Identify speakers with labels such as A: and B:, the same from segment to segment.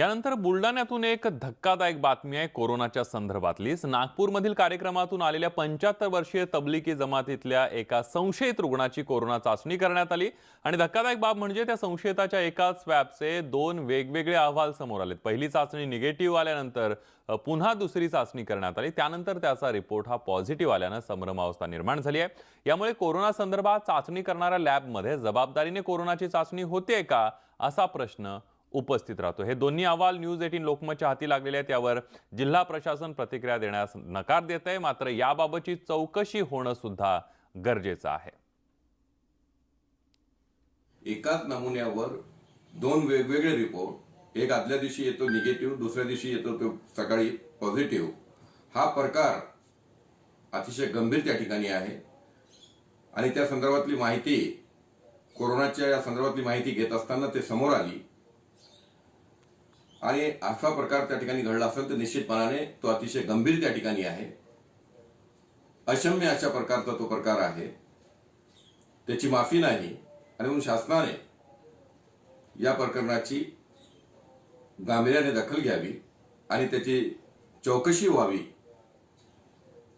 A: यानंतर बुलढाण्यातून एक धक्कादायक बातमी आहे कोरोनाच्या संदर्भातलीच. नागपूरमधील कार्यक्रमातून आलेल्या पंच्याहत्तर वर्षीय तबलिकी जमातीतल्या एका संशयित रुग्णाची कोरोना चाचणी करण्यात आली. आणि धक्कादायक बाब म्हणजे त्या संशयिताच्या एकाच स्वॅबचे दोन वेगवेगळे अहवाल समोर आलेत. पहिली चाचणी निगेटिव्ह आल्यानंतर पुन्हा दुसरी चाचणी करण्यात आली. त्यानंतर त्याचा रिपोर्ट हा पॉझिटिव्ह आल्यानं संभ्रमावस्था निर्माण झाली आहे. यामुळे कोरोना संदर्भात चाचणी करणाऱ्या लॅबमध्ये जबाबदारीने कोरोनाची चाचणी होते का असा प्रश्न उपस्थित राहतो. हे दोन्ही अहवाल न्यूज एटीन लोकमतच्या हाती लागलेले आहेत. यावर जिल्हा प्रशासन प्रतिक्रिया देण्यास नकार देत आहे. मात्र याबाबतची चौकशी होणं सुद्धा गरजेचं आहे.
B: एकाच नमुन्यावर दोन वेगवेगळे रिपोर्ट एक आदल्या दिवशी येतो निगेटिव्ह दुसऱ्या दिवशी येतो तो सकाळी पॉझिटिव्ह हा प्रकार अतिशय गंभीर त्या ठिकाणी आहे. आणि त्या संदर्भातली माहिती कोरोनाच्या या संदर्भातली माहिती घेत असताना ते समोर आली. आणि असा प्रकार त्या ठिकाणी घडला असेल तर निश्चितपणाने तो अतिशय गंभीर त्या ठिकाणी आहे. अशम्य अशा प्रकारचा तो प्रकार आहे. त्याची माफी नाही आणि म्हणून शासनाने या प्रकरणाची गांभीर्याने दखल घ्यावी आणि त्याची चौकशी व्हावी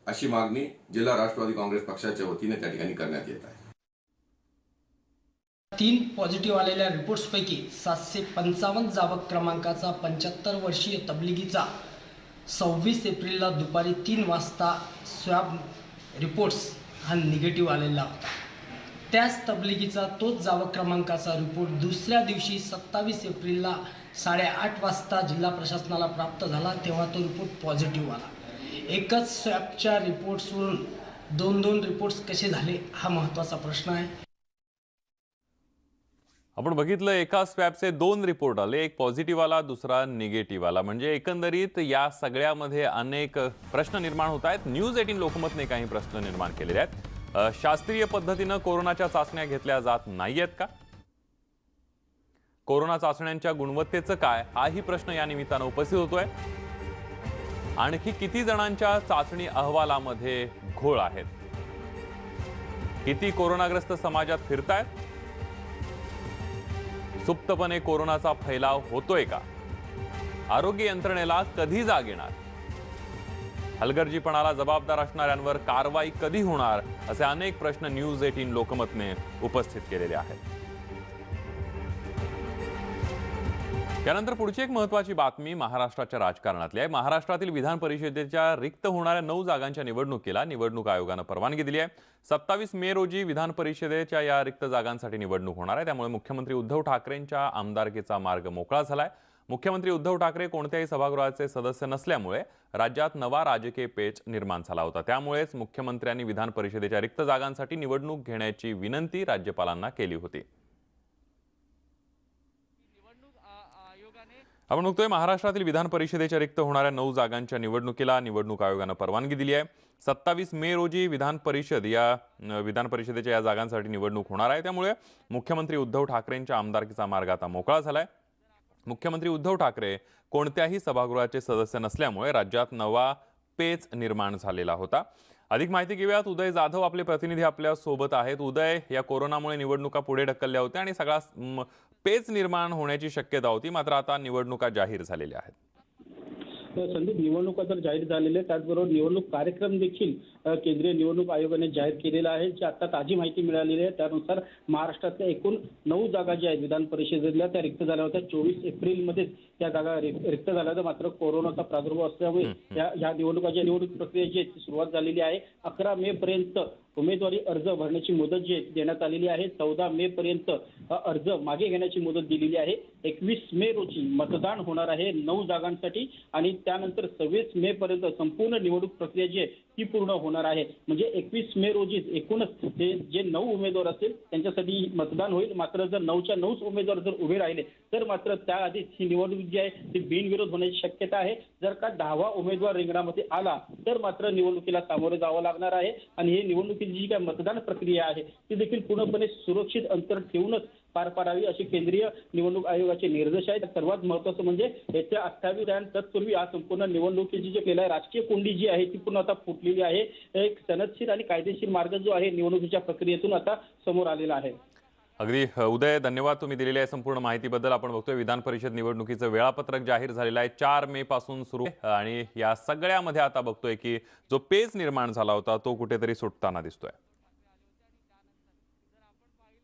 B: अशी मागणी जिल्हा राष्ट्रवादी काँग्रेस पक्षाच्या वतीने त्या ठिकाणी करण्यात येत आहे.
C: तीन पॉझिटिव्ह आलेल्या रिपोर्ट्सपैकी सातशे पंचावन्न जावक क्रमांकाचा पंच्याहत्तर वर्षीय तबलिगीचा सव्वीस एप्रिलला दुपारी तीन वाजता स्वॅब रिपोर्ट्स हा निगेटिव्ह आलेला. होता त्याच तबलिगीचा तोच जावक क्रमांकाचा रिपोर्ट दुसऱ्या दिवशी सत्तावीस एप्रिलला साडेआठ वाजता जिल्हा प्रशासनाला प्राप्त झाला तेव्हा तो रिपोर्ट पॉझिटिव्ह आला. एकच स्वॅबच्या रिपोर्ट्सवरून दोन दोन रिपोर्ट्स कसे झाले हा महत्त्वाचा प्रश्न आहे.
A: आपण बघितलं एका स्वॅबचे दोन रिपोर्ट आले. एक पॉझिटिव्ह आला दुसरा निगेटिव्ह आला म्हणजे एकंदरीत या सगळ्यामध्ये अनेक प्रश्न निर्माण होत आहेत. न्यूज एटीन लोकमतने काही प्रश्न निर्माण केलेले आहेत. शास्त्रीय पद्धतीनं कोरोनाच्या चाचण्या घेतल्या जात नाहीयेत का? कोरोना चाचण्यांच्या गुणवत्तेचं काय? हाही प्रश्न या निमित्तानं उपस्थित होतोय. आणखी किती जणांच्या चाचणी अहवालामध्ये घोळ आहेत? किती कोरोनाग्रस्त समाजात फिरतायत? सुप्तपणे कोरोनाचा फैलाव होतोय का? आरोग्य यंत्रणेला कधी जाग येणार? हलगर्जीपणाला जबाबदार असणाऱ्यांवर कारवाई कधी होणार? असे अनेक प्रश्न न्यूज एटीन लोकमतने उपस्थित केलेले आहेत. यानंतर पुढची एक महत्वाची बातमी महाराष्ट्राच्या राजकारणातली आहे. महाराष्ट्रातील विधान परिषदेच्या रिक्त होणाऱ्या नऊ जागांच्या निवडणुकीला निवडणूक आयोगानं परवानगी दिली आहे. सत्तावीस मे रोजी विधान परिषदेच्या या रिक्त जागांसाठी निवडणूक होणार आहे. त्यामुळे मुख्यमंत्री उद्धव ठाकरेंच्या आमदारकीचा मार्ग मोकळा झाला आहे मुख्यमंत्री उद्धव ठाकरे कोणत्याही सभागृहाचे सदस्य नसल्यामुळे राज्यात नवा राजकीय पेच निर्माण झाला होता. त्यामुळेच मुख्यमंत्र्यांनी विधान परिषदेच्या रिक्त जागांसाठी निवडणूक घेण्याची विनंती राज्यपालांना केली होती. आपण बघतोय महाराष्ट्रातील विधान परिषदेच्या रिक्त होणाऱ्या नऊ जागांच्या निवडणुकीला निवडणूक आयोगानं परवानगी दिली आहे. सत्तावीस मे रोजी विधान परिषद या विधान परिषदेच्या या जागांसाठी निवडणूक होणार आहे. त्यामुळे मुख्यमंत्री उद्धव ठाकरेंच्या आमदारकीचा मार्ग आता मोकळा झालाय. मुख्यमंत्री उद्धव ठाकरे कोणत्याही सभागृहाचे सदस्य नसल्यामुळे राज्यात नवा पेच निर्माण झालेला होता. अधिक माहिती घेऊयात. उदय जाधव आपले प्रतिनिधी आपल्यासोबत आहेत. उदय या कोरोनामुळे निवडणुका पुढे ढकलल्या होत्या आणि सगळा पेच निर्माण होण्याची शक्यता होती. मात्र आता निवडणुका जाहीर झालेल्या आहेत.
D: संदीप निवडणुका तर जाहीर झालेल्या आहेत. त्याचबरोबर निवडणूक कार्यक्रम देखील केंद्रीय निवडणूक आयोगाने जाहीर केलेला आहे जी आता ताजी माहिती मिळालेली आहे. त्यानुसार महाराष्ट्रातल्या एकूण नऊ जागा ज्या आहेत विधान परिषदेतल्या त्या रिक्त झाल्या होत्या. चोवीस एप्रिलमध्येच त्या जागा रिक्त झाल्या होत्या. मात्र कोरोनाचा प्रादुर्भाव असल्यामुळे या या निवडणुकाच्या निवडणूक प्रक्रियेची सुरुवात झालेली आहे. अकरा मे पर्यंत उमेदवारी अर्ज भरण्याची मुदत जी देण्यात आलेली आहे चौदा मे पर्यंत अर्ज मागे घेण्याची मुदत दिलेली आहे. एकवीस मे रोजी मतदान होणार आहे नऊ जागांसाठी आणि त्यानंतर सव्वीस मे पर्यंत संपूर्ण निवडणूक प्रक्रिया जी आहे ती पूर्ण होणार आहे. म्हणजे एकवीस मे रोजी एकूणच ते जे नऊ उमेदवार असतील त्यांच्यासाठी मतदान होईल. मात्र जर नऊच्या नऊच उमेदवार जर उभे राहिले तर मात्र त्याआधीच ही निवडणूक जी आहे ती बिनविरोध होण्याची शक्यता आहे. जर का दहावा उमेदवार रिंगणामध्ये आला तर मात्र निवडणुकीला सामोरे जावं लागणार आहे. आणि ही निवडणुकीची जी काय मतदान प्रक्रिया आहे ती देखील पूर्णपणे सुरक्षित अंतर ठेवूनच पार पाडावी अशी केंद्रीय निवडणूक आयोगाचे निर्देश आहेत. सर्वात महत्वाचं म्हणजे येत्या अठ्ठावीस आणि तत्पूर्वी आज संपूर्ण निवडणुकीची जे केलं आहे राजकीय कोंडी जी आहे ती पूर्ण आता फुटलेली आहे. एक सनदशीर आणि कायदेशीर मार्ग जो आहे निवडणुकीच्या प्रक्रियेतून आता समोर आलेला आहे.
A: अगदी उदय धन्यवाद तुम्ही दिलेल्या या संपूर्ण माहितीबद्दल. आपण बघतोय विधान परिषद निवडणुकीचं वेळापत्रक जाहीर झालेलं आहे. चार मे पासून सुरू आणि या सगळ्यामध्ये आता बघतोय की जो पेच निर्माण झाला होता तो कुठेतरी सुटताना दिसतोय.